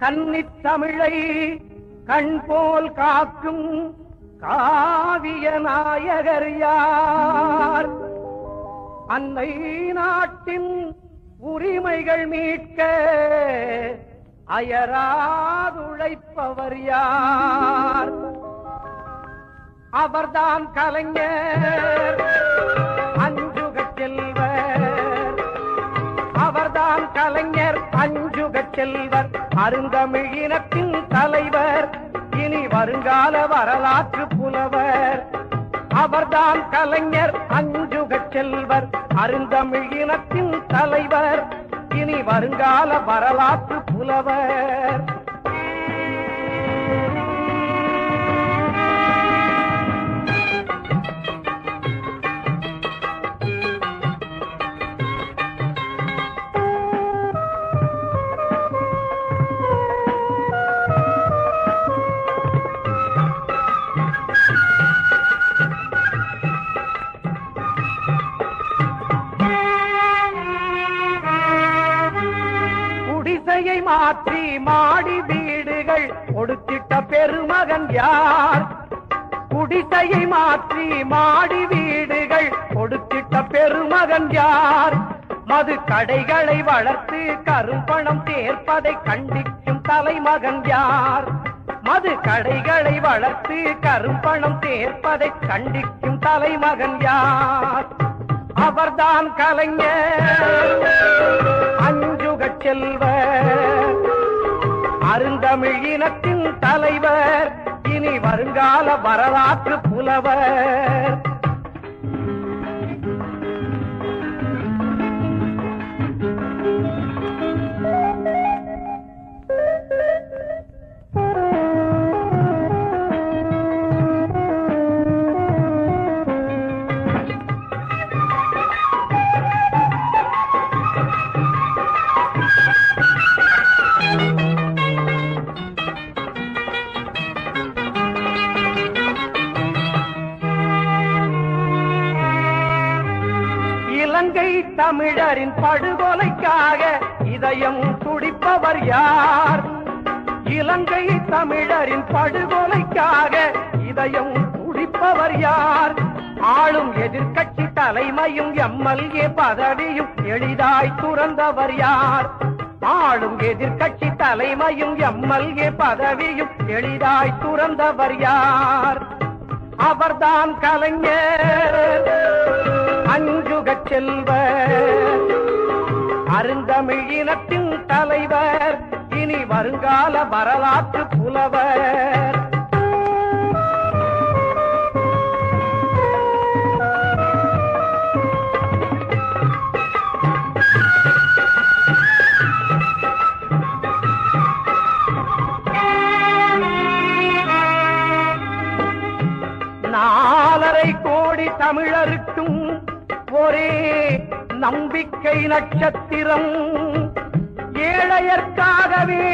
கன்னித் தமிழை கண் போல் காக்கும் காவிய நாயகர் யார்? அன்னை நாட்டின் உரிமைகள் மீட்க அயராதுழைப்பவர் யார்? அவர்தான் கலைஞர் அஞ்சுக செல்வர். அவர்தான் கலைஞர் அஞ்சுக செல்வர். அருந்தமிழினத்தின் தலைவர் இனி வருங்கால வரலாற்று புலவர். அவர்தான் கலைஞர் அஞ்சுக செல்வர் அருந்தமிழினத்தின் தலைவர் இனி வருங்கால வரலாற்று புலவர். மாற்றி மாடி வீடுகள் கொடுத்திட்ட பெருமகன் யார்? குடிசையை மாற்றி மாடி வீடுகள் கொடுத்திட்ட பெருமகன் யார்? மது கடைகளை வளர்த்து கரும்பணம் சேர்ப்பதை கண்டிக்கும் தலைமகன் யார்? மது கடைகளை வளர்த்து கரும்பணம் சேர்ப்பதை கண்டிக்கும் தலைமகன் யார்? அவர்தான் கலைஞர். அஞ்சுக செல்வர் அருந்தமிழினத்தின் தலைவர் இனி வருங்கால வரலாற்று புலவர். இலங்கை தமிழரின் படுகொலைக்காக இதயம் துடிப்பவர் யார்? இலங்கை தமிழரின் படுகொலைக்காக இதயம் துடிப்பவர் யார்? ஆளும் எதிர்கட்சி தலைமையும் எம்எல்ஏ பதவியும் எளிதாய் துறந்தவர் யார்? ஆளும் எதிர்கட்சி தலைமையும் எம்எல்ஏ பதவியும் எளிதாய் துறந்தவர் யார்? அவர்தான் கலைஞர். அஞ்சுகச் செல்வர். அருந்தமிழ் இனத்தின் தலைவர் இனி வருங்கால வரலாற்று புலவர். நாலரை கோடி தமிழருக்கும் ஒரே நம்பிக்கை நட்சத்திரம். ஏழையர்க்காகவே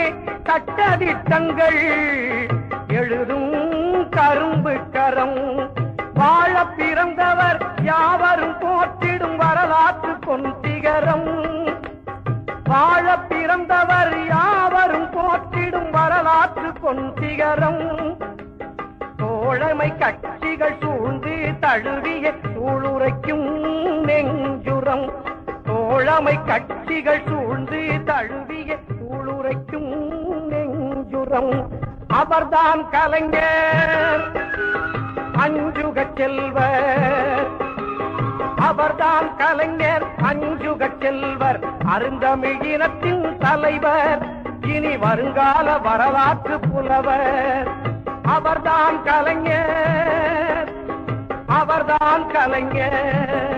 சட்டதிட்டங்கள் எழுதும் கரும்பு கரம். வாழ பிறந்தவர் யாவரும் போற்றிடும் வரலாற்று பொன்திகரம் வாழ பிறந்தவர் யாவரும் போற்றிடும் வரலாற்று பொன்திகரம் தோழமை கட்ட கட்சிகள் சூழ்ந்து தழுவிய சூளுரைக்கும் நெஞ்சுரம். தோழமை கட்சிகள் சூழ்ந்து தழுவிய சூளுரைக்கும் நெஞ்சுரம். அவர்தான் கலைஞர் அஞ்சுக செல்வர். அவர்தான் கலைஞர் அஞ்சுக செல்வர். அருந்தமிழினத்தின் தலைவர் இனி வருங்கால வரலாற்று புலவர். அவர்தான் கலைஞர். அவர்தான் கலைஞர்.